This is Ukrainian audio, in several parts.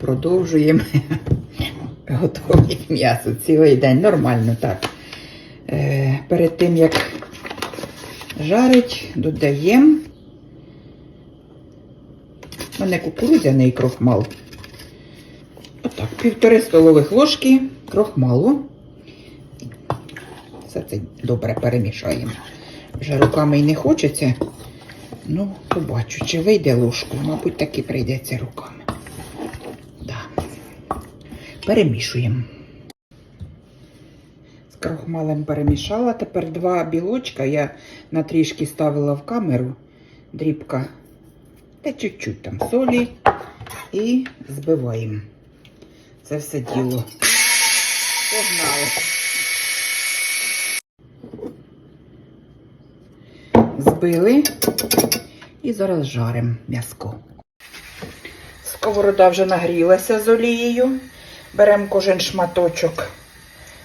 Продовжуємо готувати м'ясо цілий день. Нормально так. Е, перед тим як жарить, додаємо. У мене кукурудзяний крохмал. Отак, півтори столових ложки крохмалу. Все це добре перемішаємо. Вже руками й не хочеться. Ну, побачу, чи вийде ложкою. Мабуть, таки прийдеться руками. Перемішуємо. З крохмалем перемішала. Тепер два білочка я на трішки ставила в камеру. Дрібка. Та чуть-чуть там солі. І збиваємо. Це все діло. Погнали. Збили і зараз жаримо м'яско. Сковорода вже нагрілася з олією. Беремо кожен шматочок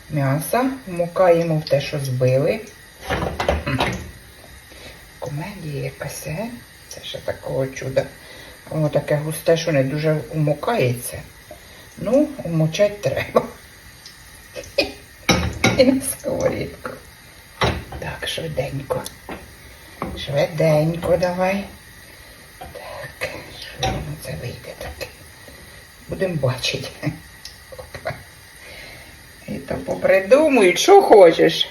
м'яса, вмукаємо в те, що збили. Комедія якась, е? Це ще такого чуда. Воно таке густе, що не дуже умокається. Ну, умочать треба. І на сковорідку. Так, швиденько. Швиденько давай. Так, що воно це вийде таке. Будемо бачити. То попридумують, що хочеш.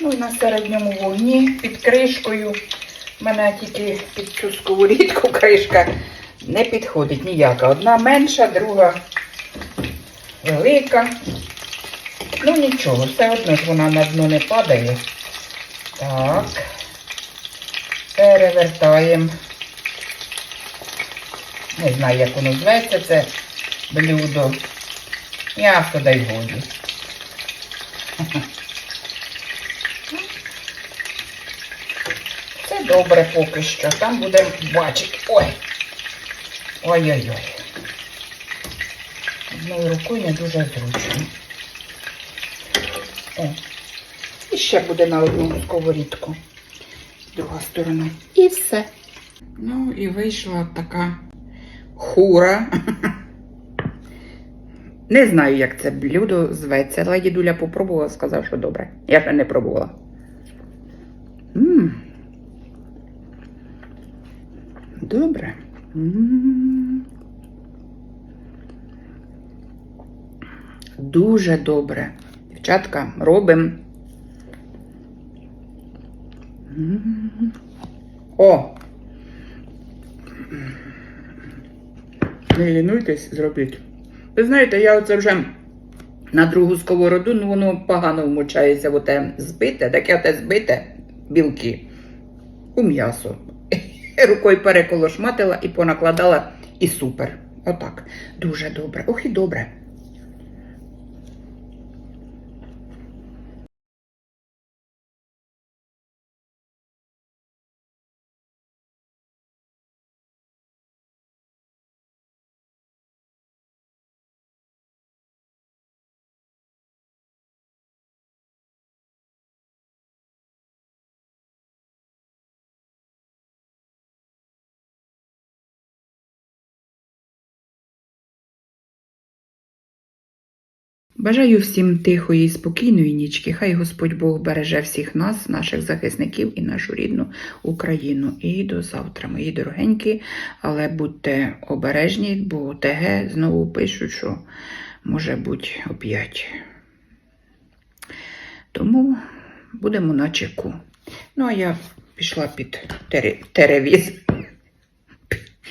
Ну на середньому вогні під кришкою. У мене тільки під цю сковорідку кришка не підходить ніяка. Одна менша, друга велика. Ну нічого, все одно ж вона на дно не падає. Так. Перевертаємо. Не знаю, як воно зветься, це блюдо. М'ясо дай годі. Це добре поки що. Там будемо бачити. Ой. Ой-ой-ой. Одною рукою не дуже зручно. О. І ще буде на одну сковорідку. Друга сторона. І все. Ну і вийшла така хура. Не знаю, як це блюдо зветься, але дідуля попробувала, сказав, що добре. Я ще не пробувала. М. Добре. М. Дуже добре. Дівчатка, робимо. О! Не лінуйтесь, зробіть. Ви знаєте, я оце вже на другу сковороду, ну воно погано вмочається в оте збите, таке оте збите білки у м'ясо. Рукою переколошматила і понакладала, і супер. Отак. Дуже добре. Ох і добре. Бажаю всім тихої і спокійної нічки. Хай Господь Бог береже всіх нас, наших захисників і нашу рідну Україну. І до завтра, мої дорогенькі, але будьте обережні, бо ТГ знову пишуть, що може бути оп'ять. Тому будемо на чеку. Ну, а я пішла під тере- теревіз.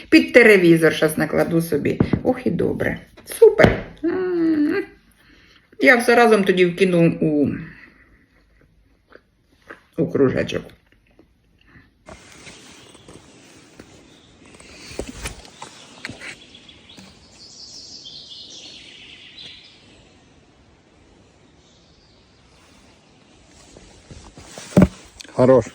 Під телевізор зараз накладу собі. Ох і добре. Супер. Я все разом тоді вкину у, у кружечок. Хорош.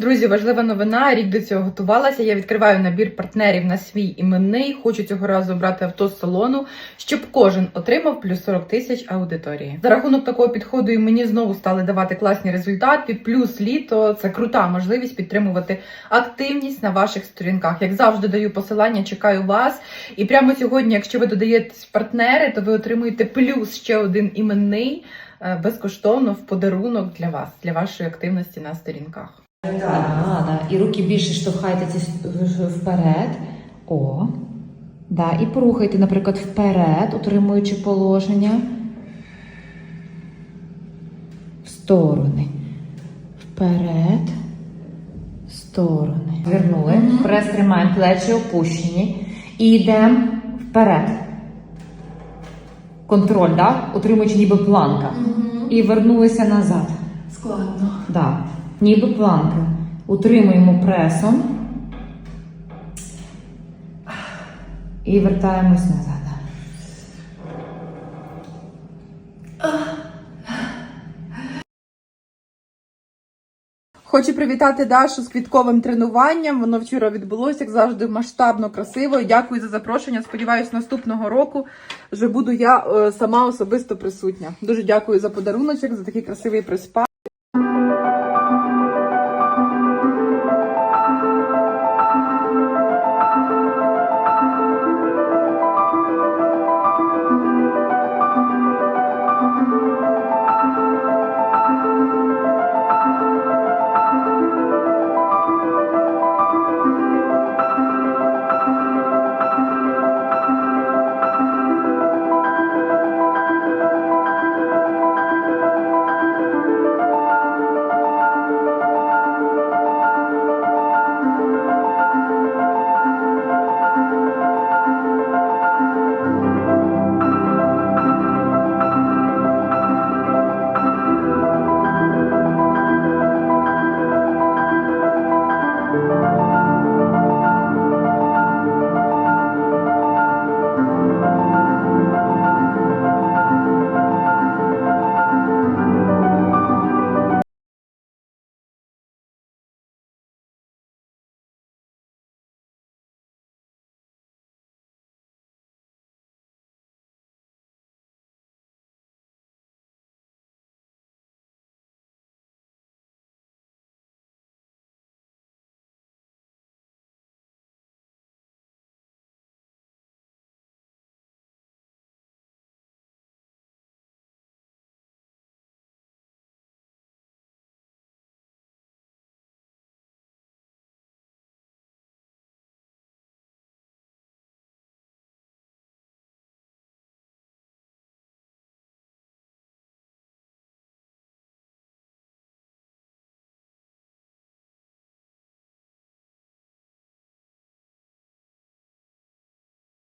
Друзі, важлива новина. Рік до цього готувалася. Я відкриваю набір партнерів на свій іменний. Хочу цього разу обрати авто з салону, щоб кожен отримав плюс 40 тисяч аудиторії. За рахунок такого підходу і мені знову стали давати класні результати. Плюс літо це крута можливість підтримувати активність на ваших сторінках. Як завжди, даю посилання, чекаю вас. І прямо сьогодні, якщо ви додаєтесь в партнери, то ви отримуєте плюс ще один іменний е, безкоштовно в подарунок для вас, для вашої активності на сторінках. Так, да. І руки більше штовхайте ці вперед. О. Да. І порухайте, наприклад, вперед, утримуючи положення. В сторони. Вперед. В сторони. Звернули. Прес тримаємо плечі опущені. І йдемо вперед. Контроль, так? Утримуючи ніби планка. І вернулися назад. Складно. Да. Ніби планка. Утримуємо пресом. І вертаємось назад. Хочу привітати Дашу з квітковим тренуванням. Воно вчора відбулося, як завжди, масштабно, красиво. Дякую за запрошення. Сподіваюсь, наступного року вже буду я е, сама особисто присутня. Дуже дякую за подаруночок, за такий красивий приспа.